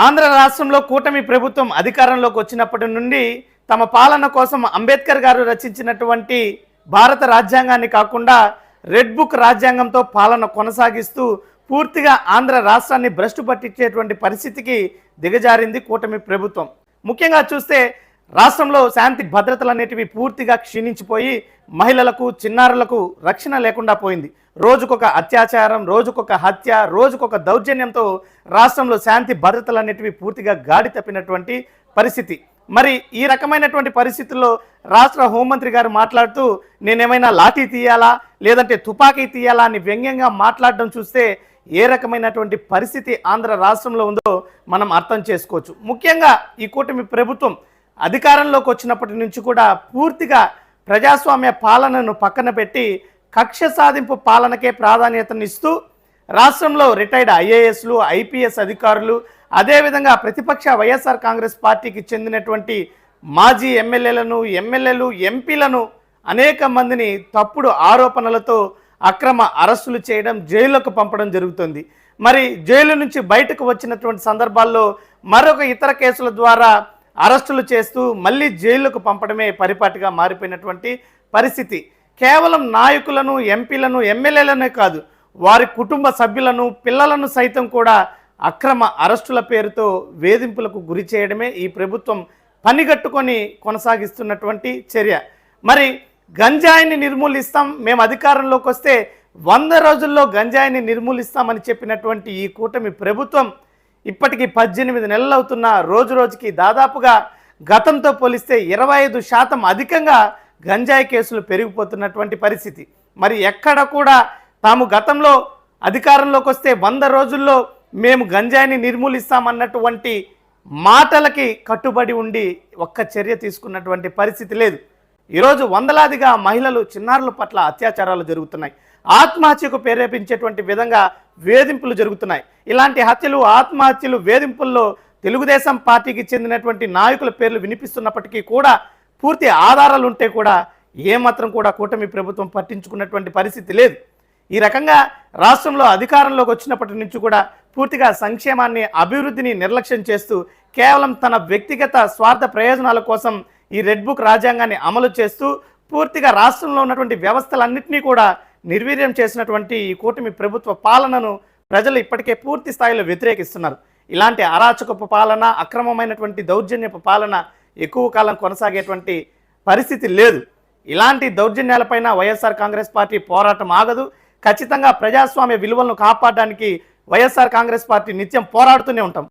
ఆంధ్ర రాష్ట్రంలో కూటమి ప్రభుత్వం అధికారంలోకి వచ్చినప్పటి నుండి తమ పాలన కోసం అంబేద్కర్ గారు రచించినటువంటి భారత రాజ్యాంగాన్ని కాకుండా రెడ్ బుక్ రాజ్యాంగంతో పాలన కొనసాగిస్తూ పూర్తిగా ఆంధ్ర రాష్ట్రాన్ని భ్రష్టు పట్టించేటువంటి పరిస్థితికి దిగజారింది కూటమి ప్రభుత్వం. ముఖ్యంగా చూస్తే రాష్ట్రంలో శాంతి భద్రతలు అనేటివి పూర్తిగా క్షీణించిపోయి మహిళలకు చిన్నారులకు రక్షణ లేకుండా పోయింది. రోజుకొక అత్యాచారం రోజుకొక హత్య రోజుకొక దౌర్జన్యంతో రాష్ట్రంలో శాంతి భద్రతలు అనేటివి పూర్తిగా గాడి తప్పినటువంటి పరిస్థితి. మరి ఈ రకమైనటువంటి పరిస్థితుల్లో రాష్ట్ర హోంమంత్రి గారు మాట్లాడుతూ నేనేమైనా లాఠీ తీయాలా? లేదంటే తుపాకీ తీయాలా? అని వ్యంగ్యంగా మాట్లాడడం చూస్తే ఏ రకమైనటువంటి పరిస్థితి ఆంధ్ర రాష్ట్రంలో ఉందో మనం అర్థం చేసుకోవచ్చు. ముఖ్యంగా ఈ కూటమి ప్రభుత్వం అధికారంలోకి వచ్చినప్పటి నుంచి కూడా పూర్తిగా ప్రజాస్వామ్య పాలనను పక్కన పెట్టి కక్ష సాధింపు పాలనకే ప్రాధాన్యతనిస్తూ రాష్ట్రంలో రిటైర్డ్ ఐఏఎస్లు ఐపీఎస్ అధికారులు అదేవిధంగా ప్రతిపక్ష వైఎస్ఆర్ కాంగ్రెస్ పార్టీకి చెందినటువంటి మాజీ ఎమ్మెల్యేలను ఎమ్మెల్యేలు ఎంపీలను అనేక మందిని తప్పుడు ఆరోపణలతో అక్రమ అరెస్టులు చేయడం జైలుకు పంపడం జరుగుతుంది. మరి జైలు నుంచి బయటకు వచ్చినటువంటి సందర్భాల్లో మరొక ఇతర కేసుల ద్వారా అరెస్టులు చేస్తూ మళ్ళీ జైలుకు పంపడమే పరిపాటిగా మారిపోయినటువంటి పరిస్థితి. కేవలం నాయకులను ఎంపీలను ఎమ్మెల్యేలనే కాదు వారి కుటుంబ సభ్యులను పిల్లలను సైతం కూడా అక్రమ అరెస్టుల పేరుతో వేధింపులకు గురి చేయడమే ఈ ప్రభుత్వం పనిగట్టుకొని కొనసాగిస్తున్నటువంటి చర్య. మరి గంజాయిని నిర్మూలిస్తాం మేము అధికారంలోకి వస్తే వంద రోజుల్లో గంజాయిని నిర్మూలిస్తామని చెప్పినటువంటి ఈ కూటమి ప్రభుత్వం ఇప్పటికి పద్దెనిమిది నెలలు అవుతున్న రోజు రోజుకి దాదాపుగా గతంతో పోలిస్తే ఇరవై ఐదు శాతం అధికంగా గంజాయి కేసులు పెరిగిపోతున్నటువంటి పరిస్థితి. మరి ఎక్కడ కూడా తాము గతంలో అధికారంలోకి వస్తే వంద రోజుల్లో మేము గంజాయిని నిర్మూలిస్తామన్నటువంటి మాటలకి కట్టుబడి ఉండి ఒక్క చర్య తీసుకున్నటువంటి పరిస్థితి లేదు. ఈరోజు వందలాదిగా మహిళలు చిన్నారుల పట్ల అత్యాచారాలు జరుగుతున్నాయి. ఆత్మహత్యకు ప్రేరేపించేటువంటి విధంగా వేధింపులు జరుగుతున్నాయి. ఇలాంటి హత్యలు ఆత్మహత్యలు వేధింపుల్లో తెలుగుదేశం పార్టీకి చెందినటువంటి నాయకుల పేర్లు వినిపిస్తున్నప్పటికీ కూడా పూర్తి ఆధారాలు ఉంటే కూడా ఏమాత్రం కూడా కూటమి ప్రభుత్వం పట్టించుకున్నటువంటి పరిస్థితి లేదు. ఈ రకంగా రాష్ట్రంలో అధికారంలోకి వచ్చినప్పటి నుంచి కూడా పూర్తిగా సంక్షేమాన్ని అభివృద్ధిని నిర్లక్ష్యం చేస్తూ కేవలం తన వ్యక్తిగత స్వార్థ ప్రయోజనాల కోసం ఈ రెడ్ బుక్ రాజ్యాంగాన్ని అమలు చేస్తూ పూర్తిగా రాష్ట్రంలో ఉన్నటువంటి వ్యవస్థలన్నింటినీ కూడా నిర్వీర్యం చేసినటువంటి ఈ కూటమి ప్రభుత్వ పాలనను ప్రజలు ఇప్పటికే పూర్తి స్థాయిలో వ్యతిరేకిస్తున్నారు. ఇలాంటి అరాచకపు పాలన అక్రమమైనటువంటి దౌర్జన్యపు పాలన ఎక్కువ కాలం కొనసాగేటువంటి పరిస్థితి లేదు. ఇలాంటి దౌర్జన్యాలపైన వైఎస్ఆర్ కాంగ్రెస్ పార్టీ పోరాటం ఆగదు. ఖచ్చితంగా ప్రజాస్వామ్య విలువలను కాపాడడానికి వైఎస్ఆర్ కాంగ్రెస్ పార్టీ నిత్యం పోరాడుతూనే ఉంటాం.